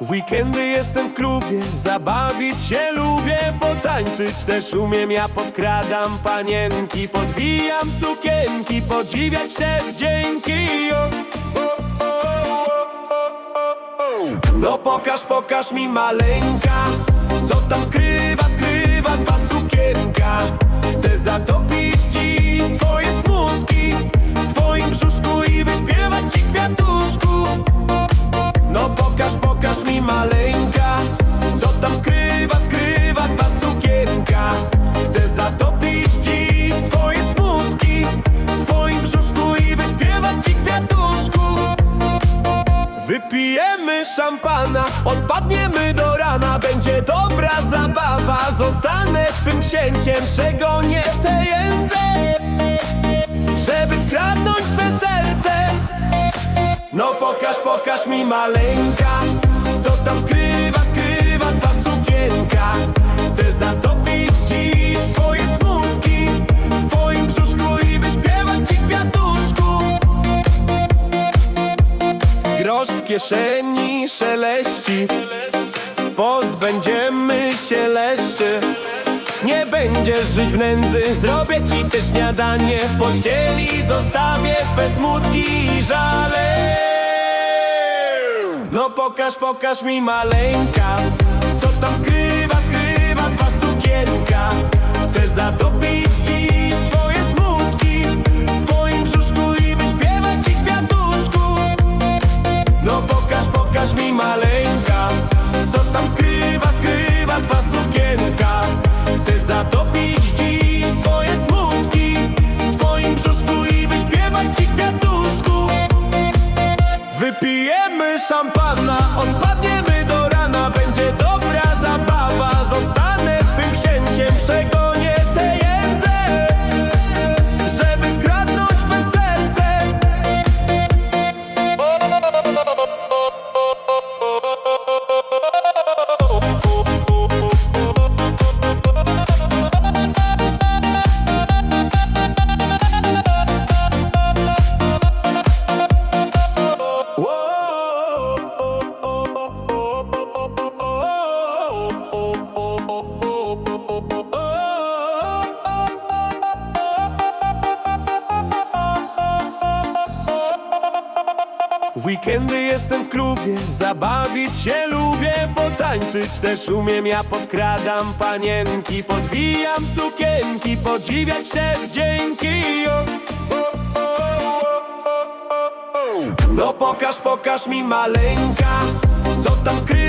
weekendy jestem w klubie, zabawić się lubię, potańczyć też umiem. Ja podkradam panienki, podwijam sukienki, podziwiać te wdzięki. No pokaż, pokaż mi maleńka, co tam skrywa, skrywa twa sukienka. Chcę zatopić Będzie dobra zabawa, zostanę twym księciem Przegonię te jędze Żeby skradnąć twe serce. No pokaż, pokaż mi maleńka Co tam skrywa, skrywa twa sukienka. Chcę zatopić ci swoje smutki W twoim brzuszku i wyśpiewać ci kwiatuszku. Grosz w kieszeni szeleści Pozbędziemy się leszczy. Nie będziesz żyć w nędzy Zrobię ci też śniadanie. W pościeli zostawię swe smutki i żale. No pokaż, pokaż mi maleńka. Co tam skrywa, skrywa twa sukienka? Chcę zatopić ci Wypijemy szampana, W weekendy jestem w klubie, zabawić się lubię, potańczyć też umiem. Ja podkradam panienki, podwijam sukienki, podziwiać te wdzięki. No pokaż, pokaż mi maleńka, co tam skrywa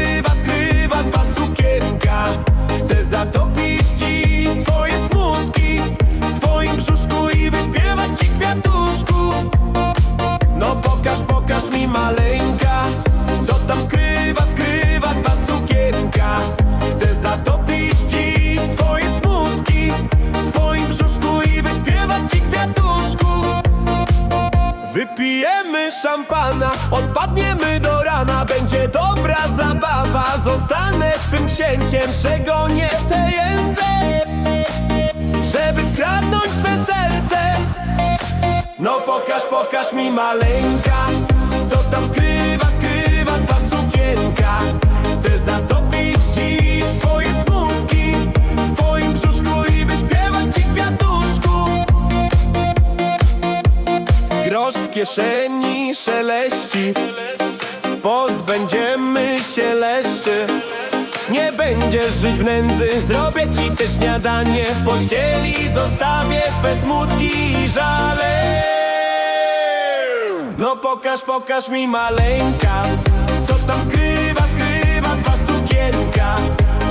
odpadniemy do rana Będzie dobra zabawa, zostanę twym księciem Przegonię te jędze. Żeby skradnąć twe serce. No pokaż, pokaż mi maleńka Co tam skrywa kieszeni szeleści. Pozbędziemy się leszczy. Nie będziesz żyć w nędzy. Zrobię ci też śniadanie. W pościeli zostawię swe smutki i żale. No pokaż, pokaż mi maleńka. Co tam skrywa, skrywa twa sukienka?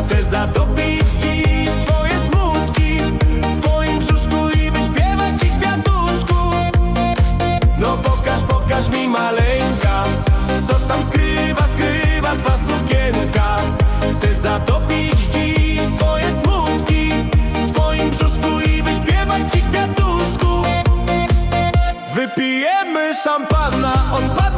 Chcę zatopić zabić dziś swoje smutki W twoim brzuszku i wyśpiewać ci kwiatuszku. Wypijemy szampana, odpadamy